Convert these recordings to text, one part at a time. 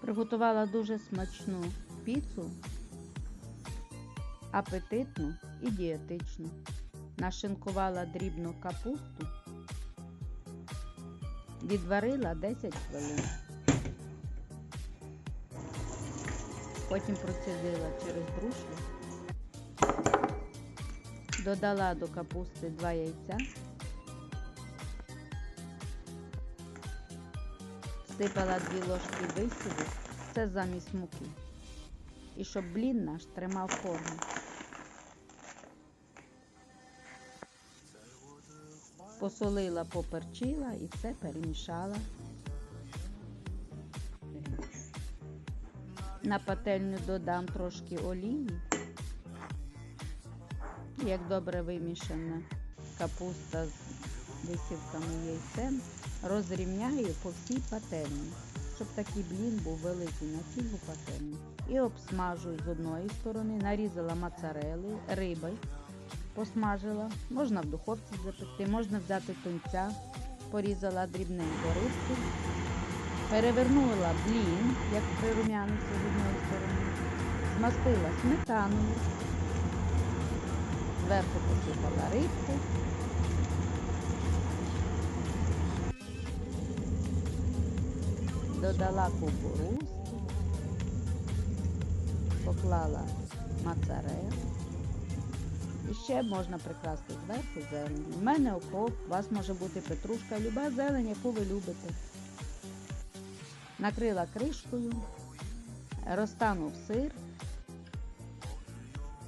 Приготувала дуже смачну піцу, апетитну і дієтичну. Нашинкувала дрібну капусту, відварила 10 хвилин. Потім процідила через друшлю, додала до капусти 2 яйця, всипала 2 ложки висіву, це замість муки. І щоб блін наш тримав форму. Посолила, поперчила і все перемішала. На пательню додам трошки олії. Як добре вимішана капуста з висівками яйцем, розрівняю по всій пательні, щоб такий блін був великий на цілу пательню. І обсмажую з одної сторони, нарізала моцарели, риби, посмажила. Можна в духовці запекти, можна взяти тунця, порізала дрібненько рибку, перевернула блін, як прирум'янився з одної сторони, змастила сметаною, зверху посипала рибку. Додала кукурузку, поклала моцарелу. І ще можна прикласти зверху зелень. У мене окроп, у вас може бути петрушка, люба зелень, яку ви любите. Накрила кришкою, розтанув сир,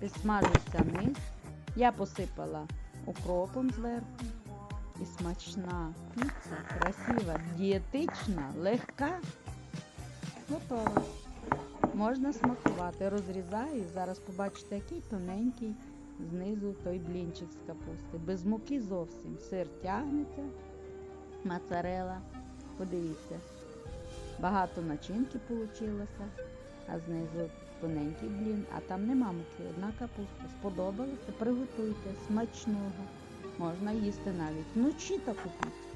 підсмажився низ. Я посипала укропом зверху. І смачна піца, красива, дієтична, легка. Готова. Можна смакувати. Розрізаю зараз побачите, який тоненький знизу той блінчик з капусти. Без муки зовсім. Сир тягнеться, моцарела. Подивіться, багато начинки вийшло, а знизу тоненький блін, а там нема муки, одна капуста. Сподобалося? Приготуйте смачного. Можна їсти навіть вночі таку піцу.